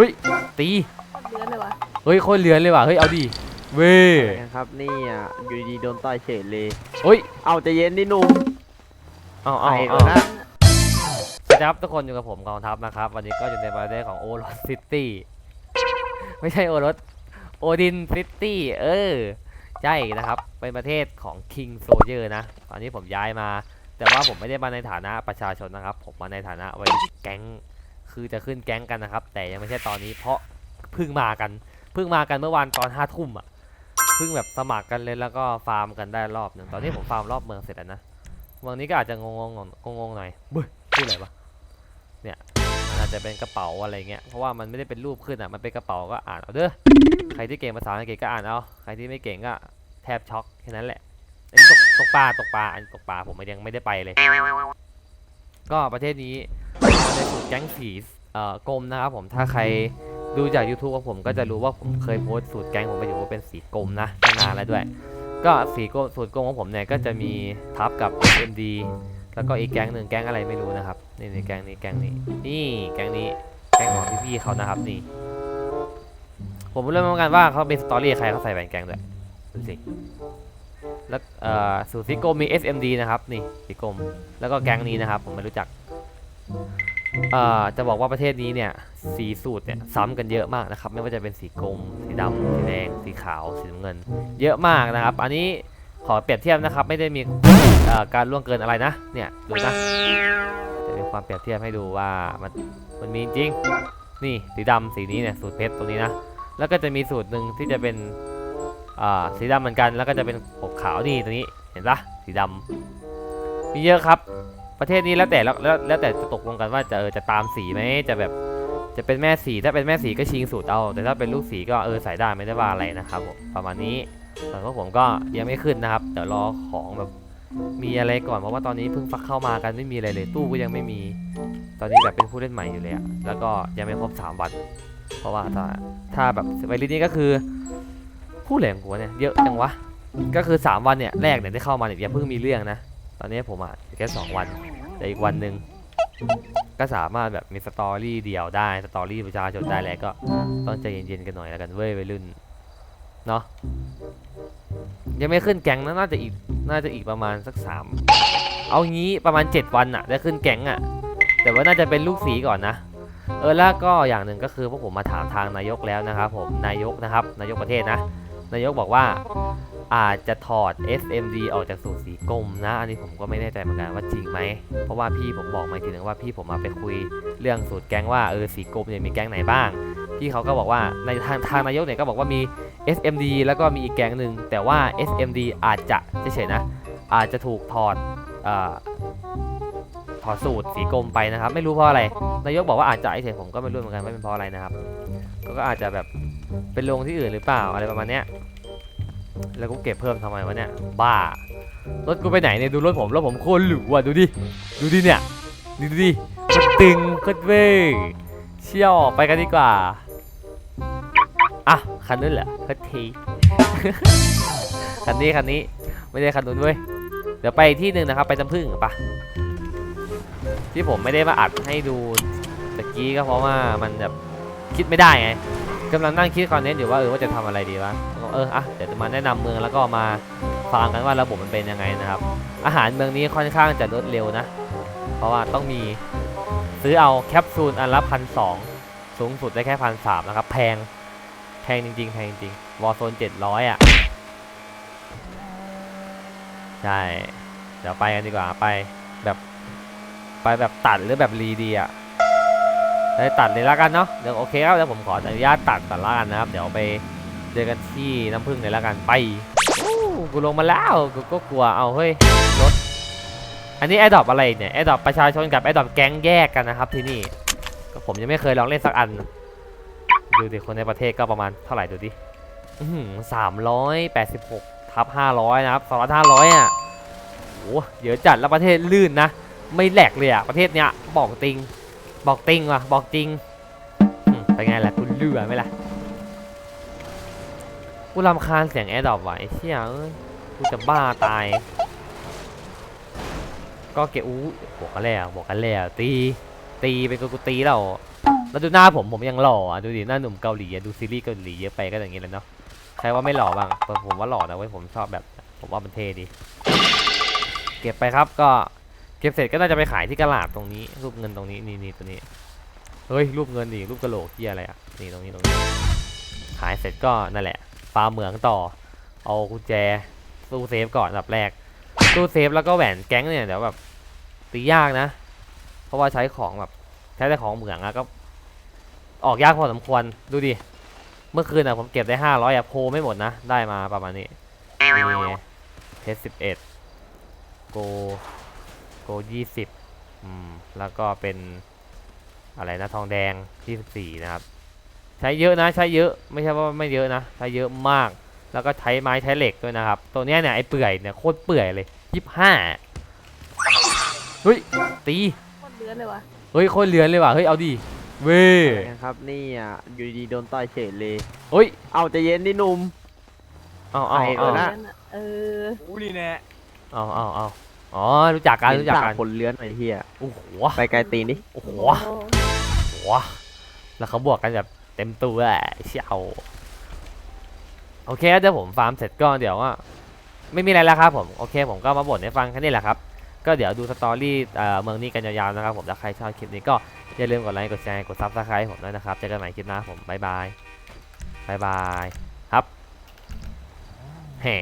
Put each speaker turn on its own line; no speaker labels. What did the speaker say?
เฮ้ยตี
เลือนเลยวะ
เฮ้ยโคตรเลือนเลยว่ะเฮ้ยเอาดิเว้ย
นะครับนี่อะอยู่ดีๆโดนต่อยเฉยเลย
เฮ้ย
เอาใจเย็นดิหนุ่ม
เอาเอา
ไป
เอา
ก่อนนะ
สวัสดีครับทุกคนอยู่กับผมกองทัพนะครับ วันนี้ก็อยู่ในประเทศของโอรสซิตี้ไม่ใช่โอรสโอดินซิตี้เออใช่นะครับ เป็นประเทศของ King Soldier นะ ตอนนี้ผมย้ายมา แต่ว่าผมไม่ได้มาในฐานะประชาชนนะครับ ผมมาในฐานะไว้แก๊ง คือจะขึ้นแก๊งกันนะครับ แต่ยังไม่ใช่ตอนนี้เพราะเพิ่งมากันเพิ่งมากันเมื่อวานตอนห้าทุ่มอะเพิ่งแบบสมัครกันเลยแล้วก็ฟาร์มกันได้รอบหนึ่งตอนนี้ผมฟาร์มรอบเมืองเสร็จแล้วนะเมืองนี้ก็อาจจะงงงงงๆหน่อยเบ้ยพูดอะไรวะเนี่ยอาจจะเป็นกระเป๋าอะไรเงี้ยเพราะว่ามันไม่ได้เป็นรูปขึ้นอะมันเป็นกระเป๋าก็อ่านเอาเด้อใครที่เก่งภาษาอังกฤษก็อ่านเอาใครที่ไม่เก่งก็แทบช็อกแค่นั้นแหละอันนี้ตกตกปลาตกปลาอันตกปลาผมยังไม่ได้ไปเลย ก็ประเทศนี้ ในสูตรแก๊งสีเอ่อกรมนะครับผมถ้าใครดูจาก YouTube ของผมก็จะรู้ว่าผมเคยโพสต์สูตรแก๊งผมไปอยู่ว่าเป็นสีกรมนะตั้งนานแล้วด้วย ก็สีกรมสูตรกรมของผมเนี่ยก็จะมีทับกับ MD แล้วก็อีกแก๊งหนึ่งแก๊งอะไรไม่รู้นะครับนี่นี่แก๊งนี้แก๊งนี้ นี่แก๊งนี้แก๊งของพี่ๆเขานะครับนี่ ผมไม่รู้เหมือนกันว่าเขาเป็นสตอรี่ใครเขาใส่แหวนแก๊งด้วยดูสิแล้วเอ่อสูตรสีกรมมี SMD นะครับนี่สีกรมแล้วก็แก๊งนี้นะครับ ผมไม่รู้จัก เอ่อจะบอกว่าประเทศนี้เนี่ยสีสูตรเนี่ยซ้ำกันเยอะมากนะครับ ไม่ว่าจะเป็นสีกรมสีดำสีแดง สีขาวสีน้ำเงิน เยอะมากนะครับ อันนี้ขอเปรียบเทียบนะครับ ไม่ได้มีการล่วงเกินอะไรนะ เนี่ยดูนะจะมีความเปรียบเทียบให้ดูว่ามันมันมีจริงนี่สีดำสีนี้เนี่ยสูตรเพชรตัวนี้นะแล้วก็จะมีสูตรหนึ่งที่จะเป็นสีดำเหมือนกัน แล้วก็จะเป็นปกขาวนี่ตัวนี้เห็นปะสีดำมีเยอะครับ ประเทศนี้แล้วแต่แล้วแล้วแต่จะตกลงกันว่าจะเออจะตามสีไหมจะแบบจะเป็นแม่สีถ้าเป็นแม่สีก็ชิงสูตรเอา แต่ถ้าเป็นลูกสีก็เออใส่ได้ไม่ได้ว่าอะไรนะครับผมประมาณนี้ส่วนพวกผมก็ยังไม่ขึ้นนะครับเดี๋ยวรอของแบบมีอะไรก่อนเพราะว่าตอนนี้เพิ่งฟักเข้ามากันไม่มีอะไรเลยตู้ก็ยังไม่มี ตอนนี้แบบเป็นผู้เล่นใหม่อยู่เลยอะแล้วก็ยังไม่ครบสามวันเพราะว่าถ้าถ้าแบบไวริสนี้ก็คือ ผู้เหลงหัวเนี่ยเยอะจังวะก็คือ 3 วันเนี่ยแรกเนี่ยที่เข้ามาเนี่ยยังเพิ่งมีเรื่องนะ ตอนนี้ผมอะแค่สองวันแต่อีกวันหนึ่งก็สามารถแบบมีสตอรี่เดียวได้สตอรี่ประชาชนได้แล้วก็ต้องใจเย็นๆกันหน่อยแล้วกันเว้ยวัยรุ่นเนาะยังไม่ขึ้นแก๊งนะน่าจะอีกน่าจะอีกประมาณสักสามเอางี้ประมาณ 7 วันอะได้ขึ้นแก๊งอะแต่ว่าน่าจะเป็นลูกสีก่อนนะ เออแล้วก็อย่างหนึ่งก็คือพวกผมมาถามทางนายกแล้วนะครับผมนายกนะครับ นายกประเทศนะ นายกบอกว่าอาจจะถอด SMD ออกจากสูตรสีกรมนะ อันนี้ผมก็ไม่แน่ใจเหมือนกันว่าจริงไหม เพราะว่าพี่ผมบอกมาทีหนึงว่าพี่ผมมาไปคุยเรื่องสูตรแก๊งว่าเออสีกรมเนี่ยมีแก๊งไหนบ้าง พี่เขาก็บอกว่าในทางทางนายกเนี่ยก็บอกว่ามี SMD แล้วก็มีอีกแก๊งหนึ่งแต่ว่า SMD อาจจะเฉยๆนะ อาจจะถูกถอดอถอดสูตรสีกรมไปนะครับ ไม่รู้เพราะอะไร นายกบอกว่าอาจจะเฉยๆผมก็ไม่รู้เหมือนกันว่าเป็นเพราะอะไรนะครับ ก็อาจจะแบบ เป็นลงที่อื่นหรือเปล่าอะไรประมาณเนี้ยแล้วกูเก็บเพิ่มทำไมวะเนี่ยบ้ารถกูไปไหนเนี่ยดูรถผมรถผมโคตรหรูอะดูดิดูดิเนี่ยดูดิโคตรตึงโคตรเว้ยเชี่ยวไปกันดีกว่าอะคันนู้นเหรอคตรทีคันนี้คันนี้ไม่ได้คันนู้นเว้ยเดี๋ยวไปที่หนึ่งนะครับ ไปจำพึ่งปะที่ผมไม่ได้มาอัดให้ดูตะกี้ก็เพราะว่ามันแบบคิดไม่ได้ไง กำลังนั่งคิดคอนเทนต์อยู่ว่าเออว่าจะทำอะไรดีวะเอออะเดี๋ยวจะมาแนะนำเมืองแล้วก็มาฟังกันว่าระบบมันเป็นยังไงนะครับ อาหารเมืองนี้ค่อนข้างจะรวดเร็วนะ เพราะว่าต้องมีซื้อเอาแคปซูลอันละพันสองสูงสุดได้แค่พันสามนะครับ แพงแพงจริงๆแพงจริงวอลโซนเจ็ดร้อยอะ ใช่ เดี๋ยวไปกันดีกว่าไปแบบ ไปแบบตัดหรือแบบรีดีอะ ได้ตัดเลยละกันเนาะเดี๋ยวโอเคครับเดี๋ยวผมขออนุญาตตัดก่อนละกันนะครับ เดี๋ยวไปเจอกันที่น้ำพึ่งเลยละกันไปกูลงมาแล้วกูก็กลัวเอาเฮ้ยรถอันนี้แอดดอปอะไรเนี่ยแอดดอปประชาชนกับแอดดอปแก๊งแยกกันนะครับที่นี่ก็ผมยังไม่เคยลองเล่นสักอัน ดูดิคนในประเทศก็ประมาณเท่าไหร่ดูดิสามร้อยแปดสิบหกทับห้าร้อยนะครับสองร้อยห้าร้อยอะโอ้เดี๋ยวจัดแล้วประเทศลื่นนะ ไม่แหลกเลยอะประเทศเนี้ยบอกติง บอกติงว่ะ บอกจริงเป็นไงล่ะคุณเลือไหมล่ะกูรำคาญเสียงแอร์ดรอปไหวะไอ้เชี่ยเอ้ยกูจะบ้าตาย ก็เกอู้บอกกันแล้วบอกกันแล้วตี ตีไปกูกูตีแล้วแล้วดูหน้าผมผมยังหล่ออะดูดิหน้าหนุ่มเกาหลีอะดูซีรีส์เกาหลีเยอะไปก็อย่างงี้แหละเนาะใครว่าไม่หล่อบ้างแต่ผมว่าหล่อนะเว้ยผมชอบแบบ ผมว่ามันเท่ดี เก็บไปครับก็ เก็บเสร็จก็น่าจะไปขายที่กระลาดตรงนี้ รูปเงินตรงนี้นี่นี่ตัวนี้เฮ้ยรูปเงินดิรูปกระโหลกที่อะไรอะนี่ตรงนี้ตรงนี้ ขายเสร็จก็นั่นแหละฟาร์มเหมืองต่อ เอากุญแจตู้เซฟก่อนอันดับแรกตู้เซฟแล้วก็แหวนแก๊งเนี่ยเดี๋ยวแบบตียากนะ เพราะว่าใช้ของแบบใช้แต่ของเหมืองอะก็ ออกยากพอสมควรดูดิเมื่อคืนอะผมเก็บได้ห้าร้อยอะโพไม่หมดนะได้มาประมาณนี้มีเทสสิบเอ็ดโก กยี่สิบอืม แล้วก็เป็นอะไรนะทองแดงยี่สิบสี่นะครับ ใช้เยอะนะใช้เยอะไม่ใช่ว่าไม่เยอะนะใช้เยอะมาก แล้วก็ใช้ไม้ใช้เหล็กด้วยนะครับ ตัวเนี้ยเนี่ยไอ้เปื่อยเนี่ยโคตรเปื่อยเลยยี่ห้าเฮ้ยตี
โคตรเลื้อนเลยวะ
เฮ้ยโคตรเลือนเลยว่ะเฮ้ยเอาดิเว้ย
นะครับนี่อะอยู่ดีๆโดนต่อยเฉยเลย
เฮ้ย
เอาใจะเย็นดิหนุ่ม
เอาเอา
ไอ้
เอา
เออนะ
เลื้อนอะเออ
กูนี่แน่
เอาเอาเอา อ๋อ รู้จักกัน รู้จักกัน
เห็คนเลื้อนไอ้เหี้ย
โอ้โห
ไปไกลตีนดิ
โอ้โห
โอ้
โอ้โหแล้วเขาบวกกันแบบเต็มตัวอะเชี่ยวโอเคเดี๋ยวผมฟาร์มเสร็จก็เดี๋ยวว่าไม่มีอะไรแล้วครับผม โอเค ผมก็มาบ่นให้ฟังแค่นี้แหละครับ ก็เดี๋ยวดูสตอรี่เอ่อเมืองนี้กันยาวๆนะครับผม ถ้าใครชอบคลิปนี้ก็อย่าลืมกดไลค์ กดแชร์ กดซับสไครต์ผมด้วยนะครับ เจอกันใหม่คลิปหน้าผม บ๊ายบาย บ๊ายบาย ครับแห่